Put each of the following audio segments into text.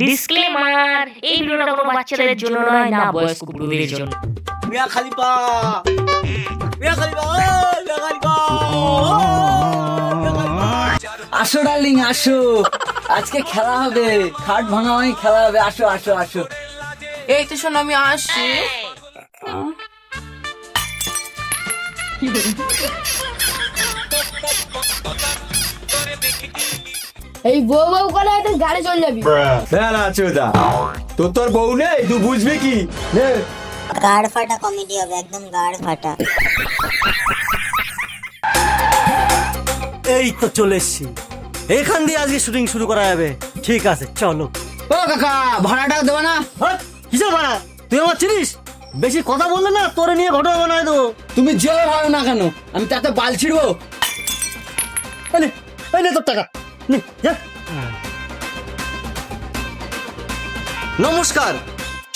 Disclaimer এই ভিডিওটা কোনো বাচ্চাদের জন্য নয় না বয়স্ক বুড়োদের জন্য। মিয়া খালিফা! মিয়া খালিফা মিয়া খালিফা আসো ডার্লিং আসো। আজকে খেলা হবে খাট ভাঙা ভাঙি খেলা হবে। আসো আসো আসো। এই তো শোনো আমি আসছি। এই বউ বউ করে একটা গাড়ি চলে যাবি। না না চোদা। তোর তোর বউ নেই তুই বুঝবি কি? নে। গাড় ফাটা কমেডি হবে একদম গাড় ফাটা। এই তো চলে এসছি। এখান দিয়ে আজকে শুটিং শুরু করা যাবে। ঠিক আছে চলো। ও কাকা ভাড়াটা দেবো না? হাট, কিসের ভাড়া? তুই আমার চিনিস? বেশি কথা বললে না তোরে নিয়ে ঘটনা বানায় দেবো। তুমি যে ভাড়া না কেন? আমি তাতে বাল ছিড়বো। এই এই নে তোর টাকা। নে, যা। নমস্কার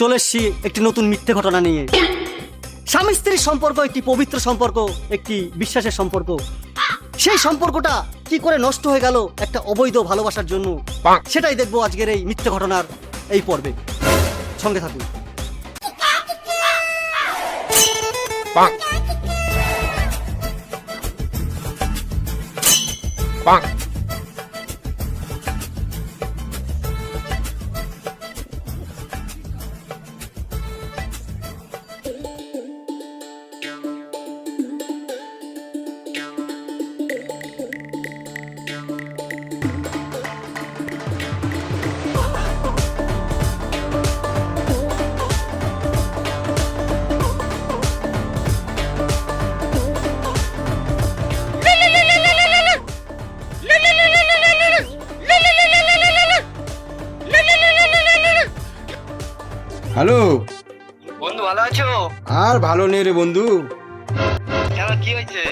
চলে এসছি একটি নতুন মিথ্যে ঘটনা নিয়ে। স্বামী স্ত্রীর সম্পর্ক একটি পবিত্র সম্পর্ক একটি বিশ্বাসের সম্পর্ক। সেই সম্পর্কটা কি করে নষ্ট হয়ে গেল একটা অবৈধ ভালোবাসার জন্য সেটাই দেখব আজকের এই মিথ্যে ঘটনার এই পর্বে। সঙ্গে থাকুন। হ্যালো নেই রে বন্ধু। কেন কি হয়েছে?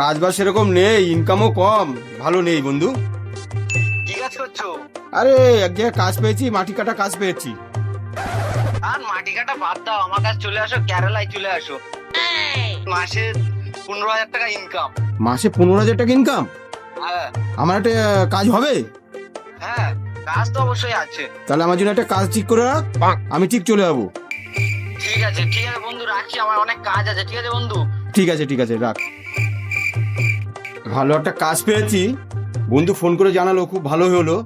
কাজ বাজ সেরকম নেই ইনকামও কম ভালো নেই বন্ধু। কি কাজ করছ? আরে এক জায়গায় কাজ পেয়েছি মাটি কাটা কাজ পেয়েছি। আর মাটি কাটা বাদ দাও আমার কাছে চলে আসো কেরালায় চলে আসো। মাসে পনেরো হাজার টাকা ইনকাম মাসে পনেরো হাজার টাকা ইনকাম হ্যাঁ। আমার একটা কাজ হবে? হ্যাঁ কাজ তো অবশ্যই আছে। তাহলে আমার জন্য একটা কাজ ঠিক করে রাখ আমি ঠিক চলে যাব। ঠিক আছে ঠিক আছে বন্ধু রাখছি আমার অনেক কাজ আছে ঠিক আছে বন্ধু? ঠিক আছে ঠিক আছে রাখ। ভালো একটা কাজ পেয়েছি। বন্ধু ফোন করে জানালো খুব ভালো হলো।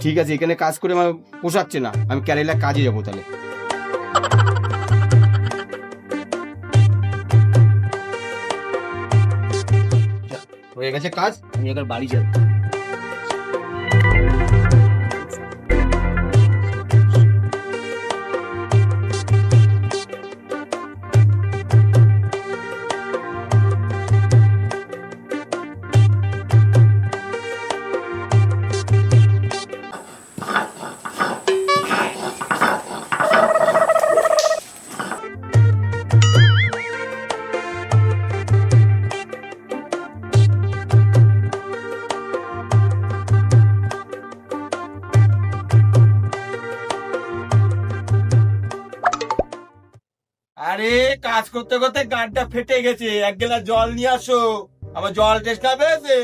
ঠিক আছে এখানে কাজ করে আমার পোষাচ্ছে না। আমি কেরালা কাজে যাব তাহলে। হয়ে গেছে কাজ? আমি এবার বাড়ি যাব। কাজ করতে করতে গানটা ফেটে গেছে। এক গেলা জল নিয়ে আসো। আমার জল টেস্ট পেয়েছে?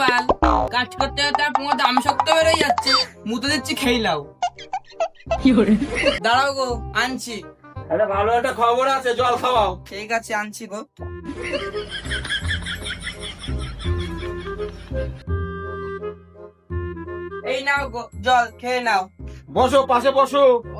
বাল কাজ করতে করতে আপনার দাম শক্ত বেরোয় যাচ্ছে। মুতে দিচ্ছি খেয়ে লাও দাঁড়াও গো আনছি। একটা ভালো একটা খবর আছে জল খাওয়াও। ঠিক আছে আনছি গো। এই নাও গো জল খেয়ে নাও। বসো পাশে বসো। ও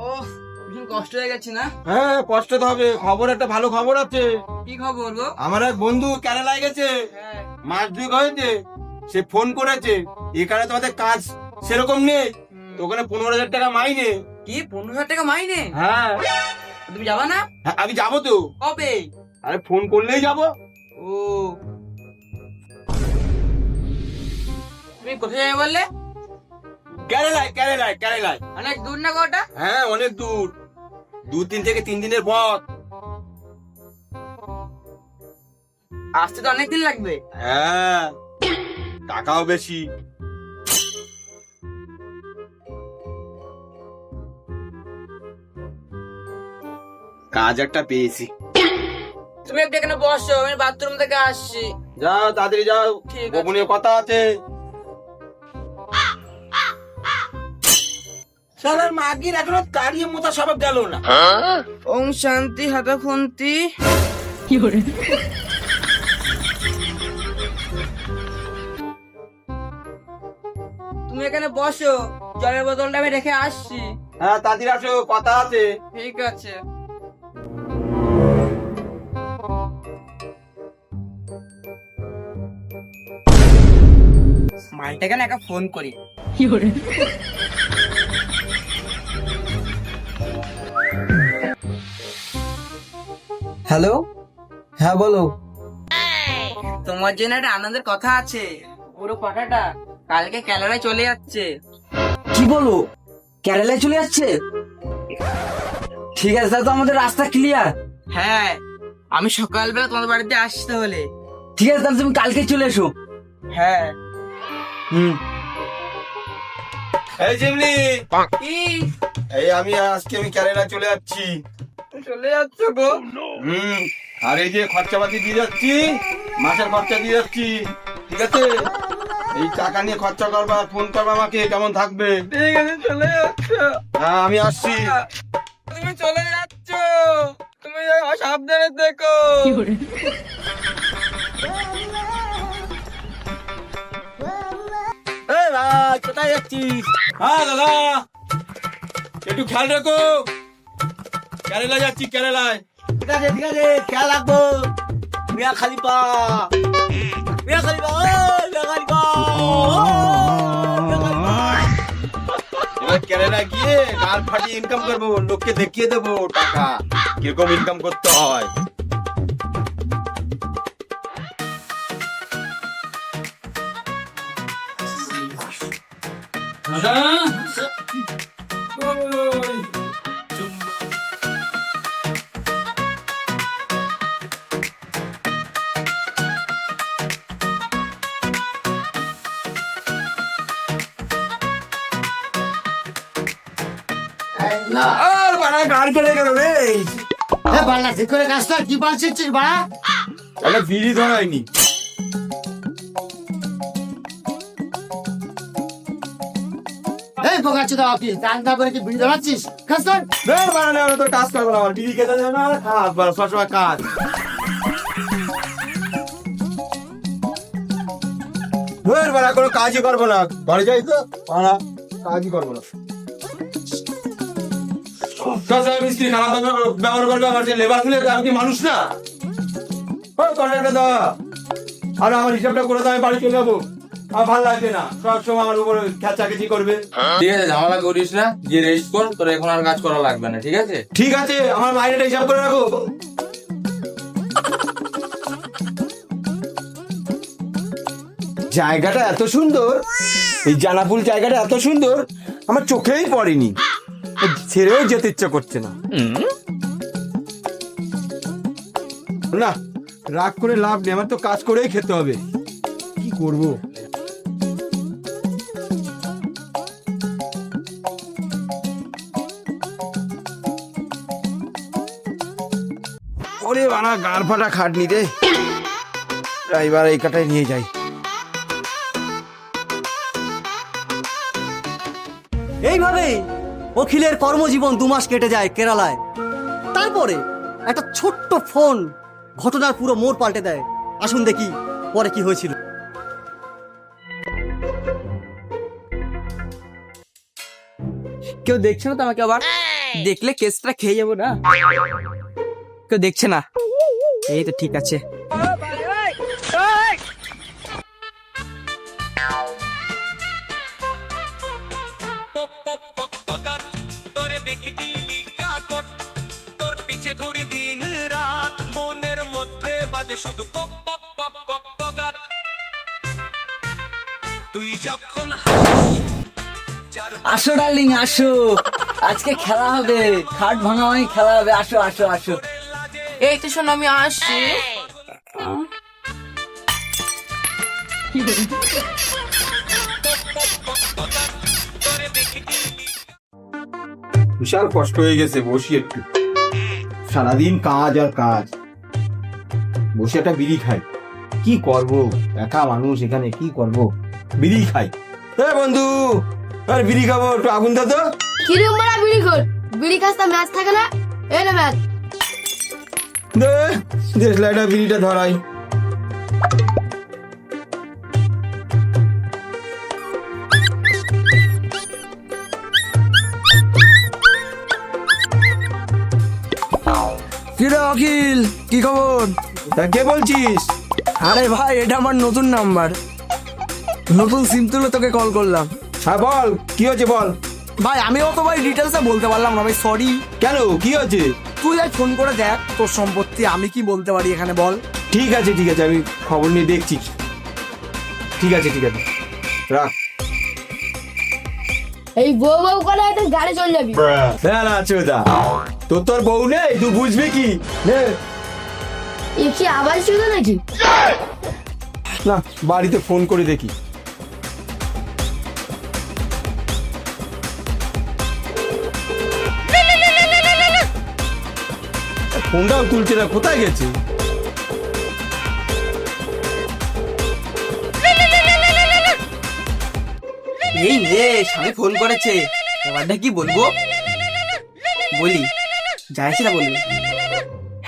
কষ্ট হয়ে গেছে না? হ্যাঁ কষ্ট তো হবে। খবর একটা ভালো খবর আছে। কি খবর গো? আমার এক বন্ধু কেরালায় গেছে। হ্যাঁ। মাস দুই হয়েছে সে ফোন করেছে। এখানে তোমাদের কাজ সেরকম নেই। ওখানে পনেরো হাজার টাকা মাইনে। কি পনেরো হাজার টাকা মাইনে? হ্যাঁ। তুমি যাবা না? হ্যাঁ, আমি যাব তো। কবে? আরে ফোন করলেই যাব। ও। তুমি কোথায় যাবে বললে? কেরালায় কেরালায় কেরালায়। অনেক দূর না গোটা? হ্যাঁ অনেক দূর। দু তিন থেকে তিন দিনের পথ আসতে তো অনেক দিন লাগবে। হ্যাঁ টাকাও বেশি। কাজ একটা পেয়েছি। তুমি একটু এখানে বসো আমি বাথরুম থেকে আসছি। যাও তাড়াতাড়ি যাও। ঠিক গোপনীয় কথা আছে। শালার মাগির এখনও দাঁড়িয়ে মোতা সবাব গেল না। ওং শান্তি হাতা খুন্তি তুমি এখানে বসো জলের বোতলটা আমি রেখে আসছি। হ্যাঁ তাদের আসো কথা আছে। ঠিক আছে। মালটাকে না একা ফোন করি? হ্যালো? হ্যাঁ বলো। তোমার জন্য একটা আনন্দের কথা আছে। পুরো পাটাটা কালকে ক্যালারায় চলে যাচ্ছে। কি বলো? কেরালায় চলে যাচ্ছে? ঠিক আছে তাহলে তো আমাদের রাস্তা ক্লিয়ার হ্যাঁ আমি সকালবেলা তোমাদের বাড়িতে আসতে হলে ঠিক আছে তাহলে তুমি কালকে চলে এসো। হ্যাঁ। হুম। এই জিমনি। কি? এই আমি আজকে আমি কেরালা চলে যাচ্ছি। চলে যাচ্ছ গো। হুম আর এই যে খরচাপাতি দিয়ে যাচ্ছি মাসের খরচা দিয়ে যাচ্ছি ঠিক আছে? এই টাকা নিয়ে খরচা করবা ফোন করবা আমাকে কেমন থাকবে? ঠিক আছে চলে যাচ্ছ। হ্যাঁ আমি আসছি। তুমি চলে যাচ্ছ। তুমি সাবধানে দেখো কোথায় যাচ্ছিস? হ্যাঁ দাদা একটু খেয়াল রেখো। কেরালা যাচ্ছি কেরালায় ঠিক আছে ঠিক আছে খেয়াল রাখব। মিয়া খালিপা মিয়া খালিপা ও মিয়া খালিপা। এবার কেরালা গিয়ে গাল ফাটিয়ে ইনকাম করব লোককে দেখিয়ে দেবো টাকা। কীরকম ইনকাম করতে হয়? আর বাড়া গাড় চলে গেল রে। একটা বিড়ি ধরায়নি বের বানালে আমরা তো কাজ করব না আমার বিড়ি খেতে যাবে না কাজ বাড়া সবসময় কাজ। বের বাড়া কোনো কাজই করব না। ঘরে যাই তো বাড়া কাজই করব না। সবসময় মিস্ত্রি খারাপ ব্যবহার- করবে আমার যে লেবার ফেলে আমি কি মানুষ না? আর আমার হিসাবটা করে দাও আমি বাড়ি চলে যাব। আমার ভালো লাগছে না। সবসময় আমার উপরে খেঁচাখেচি করবে। ঠিক আছে ঝামেলা করিস না। গিয়ে রেজিস্ট কর তোর এখন আর কাজ করা লাগবে না ঠিক আছে? ঠিক আছে আমার মাইনেটা হিসাব করে রাখো। জায়গাটা এত সুন্দর এই জানাপুল জায়গাটা এত সুন্দর আমার চোখেই পড়েনি। ছেড়েও যেতে ইচ্ছে করছে না। না, রাগ করে লাভ নেই, আমার তো কাজ করেই খেতে হবে। কি করব? ওরে বানা গার ফাটা খাটনি রে। এবার এই কাটায় নিয়ে যাই। এইভাবেই অখিলের কর্মজীবন দু মাস কেটে যায় কেরালায়। তারপরে একটা ছোট্ট ফোন ঘটনার পুরো মোড় পাল্টে দেয়। আসুন দেখি পরে কি হয়েছিল। কেউ দেখছে না তো আমাকে আবার দেখলে কেসটা খেয়ে যাব না? কেউ দেখছে না? এই তো ঠিক আছে। আসো ডার্লিং আসো। আজকে খেলা হবে। খাট ভাঙাভাঙি খেলা হবে। আসো আসো আসো। এই তো শোন আমি আসছি। বিশাল কষ্ট হয়ে গেছে বসি একটু। সারাদিন কাজ আর কাজ। বসে একটা বিড়ি খাই। কি করব? একা মানুষ এখানে কি করব? বিড়ি খাই। এ বন্ধু আর বিড়ি খাব একটু আগুন দে তো। কি কিরম মারা বিড়ি কর বিড়ি খাস্তা ম্যাচ থাকে না? এই না ম্যাচ। দে দেশলাইটা বিড়িটা ধরাই কিরে অখিল? কি খবর? তা কে বলছিস? আরে ভাই এটা আমার নতুন নাম্বার নতুন সিম তুলে তোকে কল করলাম। হ্যাঁ বল কি হয়েছে বল? ভাই আমি অত ভাই ডিটেলসে বলতে পারলাম না ভাই সরি কেন? কি হয়েছে? তুই আজ ফোন করে দেখ তোর সম্পত্তি আমি কি বলতে পারি এখানে বল। ঠিক আছে ঠিক আছে আমি খবর নিয়ে দেখছি। ঠিক আছে ঠিক আছে। রাখ। এই বউ বউ করে একদম গাড়ি চলে যাবি। হ্যাঁ না চোদা তোর তোর বউ নেই তুই বুঝবি কি? নে। এ কি আবার ছিল নাকি? না বাড়িতে ফোন করে দেখি। ফোনটাও তুলছে না কোথায় গেছে? এই রে স্বামী ফোন করেছে। এবারটা কি বলব? বলি যাই সেটা বলবি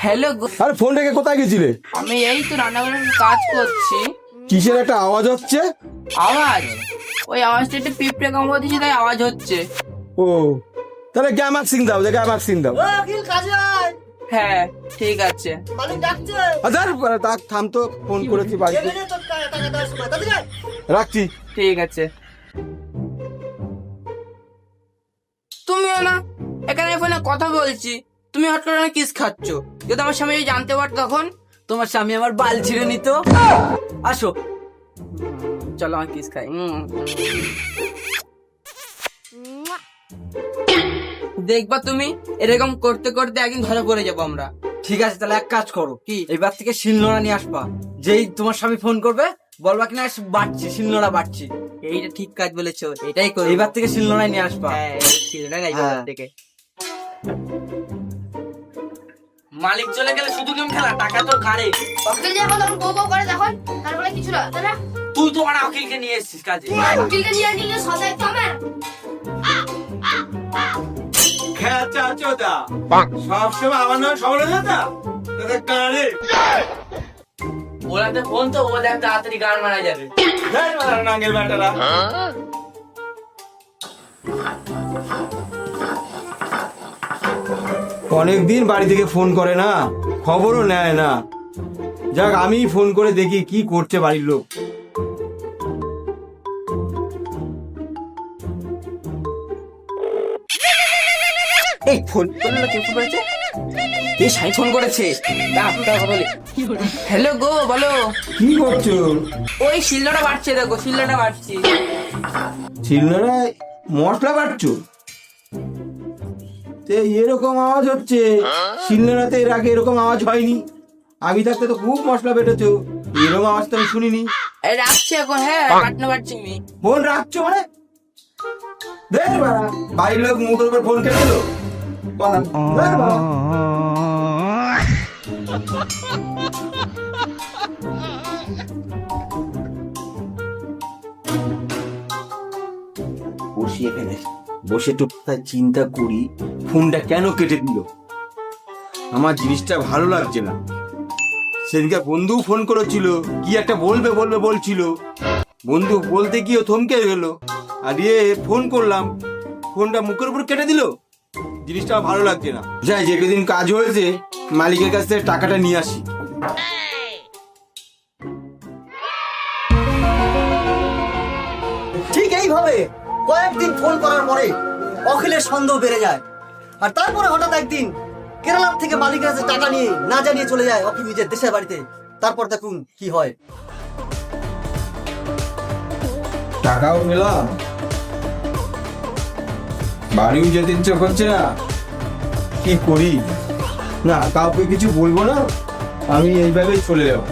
হ্যালো আরে ফোন রেখে কোথায় গেছিলে? আমি এই তো রান্নাঘরের কাজ করছি। কিসের একটা আওয়াজ হচ্ছে? আওয়াজ? ওই আওয়াজটা একটু পিঁপড়ে কামড় দিচ্ছে তাই আওয়াজ হচ্ছে। ও তাহলে গ্যামাক সিং দাও যে গ্যামাক সিং দাও। অখিল কাজে আয় হ্যাঁ ঠিক আছে। আচ্ছা থাম তো ফোন করেছি বাড়িতে। রাখছি। ঠিক আছে। তুমিও না এখানে ফোনে কথা বলছি। তুমি হট করে কিস খাচ্ছ? যদি আমার স্বামী জানতে পারত তখন তোমার স্বামী আমার বাল ছিঁড়ে নিত। আসো। চলো আমার কিস খাই। দেখবা তুমি এরকম করতে করতে একদিন ধরা পড়ে যাব আমরা। ঠিক আছে তাহলে এক কাজ করো। কি? এবার থেকে শিলনোড়া নিয়ে আসবা। যেই তোমার স্বামী ফোন করবে বলবা কিনা বাড়ছি শিলনোড়া বাড়ছি। এইটা ঠিক কাজ বলেছ এটাই করব। এবার থেকে শিলনোড়াই নিয়ে আসবা। হ্যাঁ, হ্যাঁ। থেকে। মালিক চলে গেলে শুধু গেম খেলা টাকা তোর ঘাড়ে। বউ বউ করে তখন তারপরে কিছু না তাই না? তুই তো আমার আকিলকে নিয়ে এসেছিস কাজে। উকিলকে নিয়ে নিলে সদাই তো আমার। খেচা সবসময় আমার নাম সবলতা তোদের ওরাতে ফোন তো ও দেখ তাড়াতাড়ি গান মারা যাবে। নাঙ্গেল ব্যাটারা। অনেকদিন বাড়ি থেকে ফোন করে না খবরও নেয় না। যাক আমি ফোন করে দেখি কি করছে বাড়ির লোক। ফোন করল কে? ফোন করেছে? এই সাই ফোন করেছে। হ্যালো গো বলো। কি করছ? ওই শিল্লটা বাড়ছে দেখো শিল্লটা বাড়ছি। শিলনোড়া মশলা বাটছো? তে এরকম আওয়াজ হচ্ছে। শিলনোড়াতে এর আগে এরকম আওয়াজ হয়নি। আমি থাকতে তো খুব মশলা বেটেছো। এরকম আওয়াজ তো আমি শুনিনি। রাখছি এখন হ্যাঁ বাটনা বাড়ছি আমি। ফোন রাখছো মানে? দেখ বাড়া, বাড়ির লোক মুখের উপর ফোন কেটে দে বাড়া। বসি একটু চিন্তা করি, ফোনটা কেন কেটে দিল? আমার জিনিসটা ভালো লাগছে না। সেদিনকে বন্ধু ফোন করেছিল, কি একটা বলবে বলবে, বলছিল। বন্ধু বলতে গিয়ে থমকে গেল। আর ইয়ে ফোন করলাম। ফোনটা মুখের উপর কেটে দিল? জিনিসটা ভালো লাগছে না। যাই যে কদিন কাজ হয়েছে মালিকের কাছ থেকে টাকাটা নিয়ে আসি। ঠিক এইভাবে কয়েকদিন ফোন করার পরে অখিলের সন্দেহ বেড়ে যায়। আর তারপরে হঠাৎ একদিন কেরালার থেকে মালিকের কাছে টাকা নিয়ে না জানিয়ে চলে যায় অখিল নিজের দেশের বাড়িতে। তারপর দেখুন কি হয়। টাকাও পেলাম বাড়িও যেতে ইচ্ছে করছে না। কি করি? না, কাউকে কিছু বলব না, আমি এইভাবেই চলে যাব।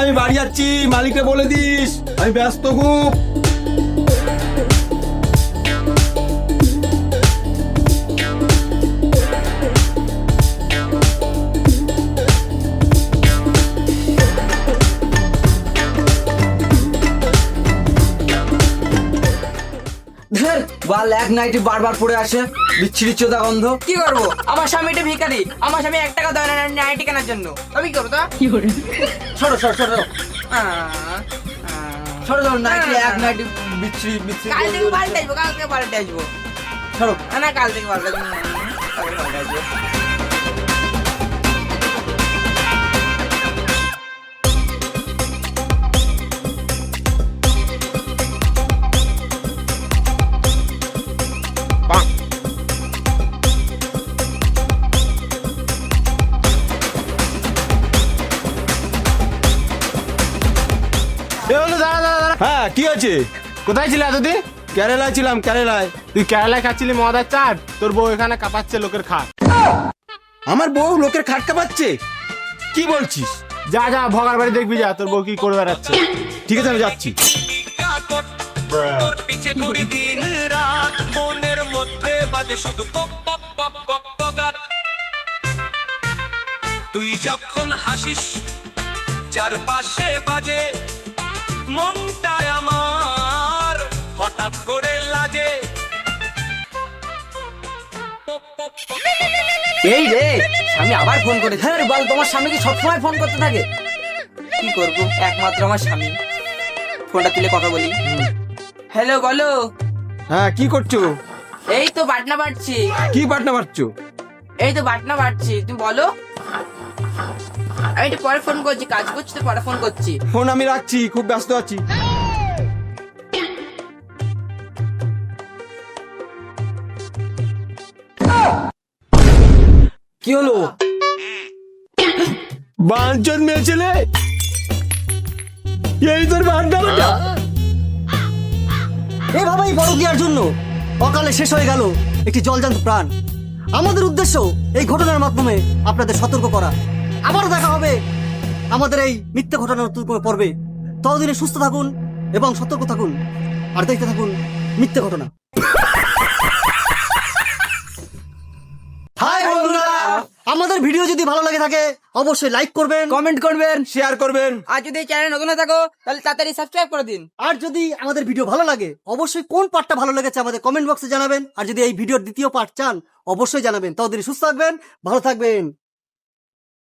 আমি বাড়ি যাচ্ছি, মালিককে বলে দিস, আমি ব্যস্ত খুব। বাল এক নাইটি বারবার পড়ে আসে বিচ্ছিরি চোদা গন্ধ কি করব? আমার স্বামী এটা ভিখারি। আমার স্বামী এক টাকা দেয় না নাইটি কেনার জন্য। আমি কি করব তা? সরো সরো সরো। আহ। সরো সরো নাইটি এক নাইটি বিচ্ছিরি বিচ্ছিরি কাল থেকে পাল্টে আসব কাল থেকে পাল্টে আসব। সরো। না, না কাল থেকে পাল্টে আসব। হ্যাঁ আছে? কোথায় ছিলে এতদিন? কেরালায় ছিলাম কেরালায়। তুই কেরালায় খাচ্ছিলি মদার চাট? তোর বউ এখানে কাঁপাচ্ছে লোকের খাট। আমার বউ লোকের খাট কাপাচ্ছে? কি বলছিস? যা যা ভগার বাড়ি দেখবি যা তোর বউ কি করে বেড়াচ্ছে। ঠিক আছে আমি যাচ্ছি। তুই যখন হাসিস চারপাশে বাজে মনটা আমার হঠাৎ করে লাজে এই রে আমি আবার ফোন করে। হ্যাঁ বাল তোমার স্বামী কি সবসময় ফোন করতে থাকে? কি করব? একমাত্র আমার স্বামী। ফোনটা তুলে কথা বলি। হ্যালো বলো। হ্যাঁ কি করছ? এই তো বাটনা বাটছি কি পাটনা মারছো এই তো বাটনা বাটছি তুমি বলো। আমি একটু পরে ফোন করছি কাজ করছি তো পরে ফোন করছি। ফোন আমি রাখছি খুব ব্যস্ত আছি। কি হলো? বাঞ্চন মেয়ে ছেলে? এই তোর বান্ডালটা এভাবেই বড় দেওয়ার জন্য। অকালে শেষ হয়ে গেল একটি জলজান্ত প্রাণ। আমাদের উদ্দেশ্য এই ঘটনার মাধ্যমে আপনাদের সতর্ক করা। আবারও দেখা হবে। আমাদের এই মিথ্যে ঘটনার নতুন পর্বে। ততদিনে সুস্থ থাকুন এবং সতর্ক থাকুন। আর দেখতে থাকুন মিথ্যে ঘটনা। হাই বন্ধুরা আমাদের ভিডিও যদি ভালো লাগে থাকে অবশ্যই লাইক করবেন। কমেন্ট করবেন শেয়ার করবেন। আর যদি চ্যানেল নতুন থাকো তাহলে তাড়াতাড়ি সাবস্ক্রাইব করে দিন। আর যদি আমাদের ভিডিও ভালো লাগে অবশ্যই কোন পার্টটা ভালো লেগেছে আমাদের কমেন্ট বক্সে জানাবেন। আর যদি এই ভিডিওর দ্বিতীয় পার্ট চান অবশ্যই জানাবেন। ততদিন সুস্থ থাকবেন ভালো থাকবেন।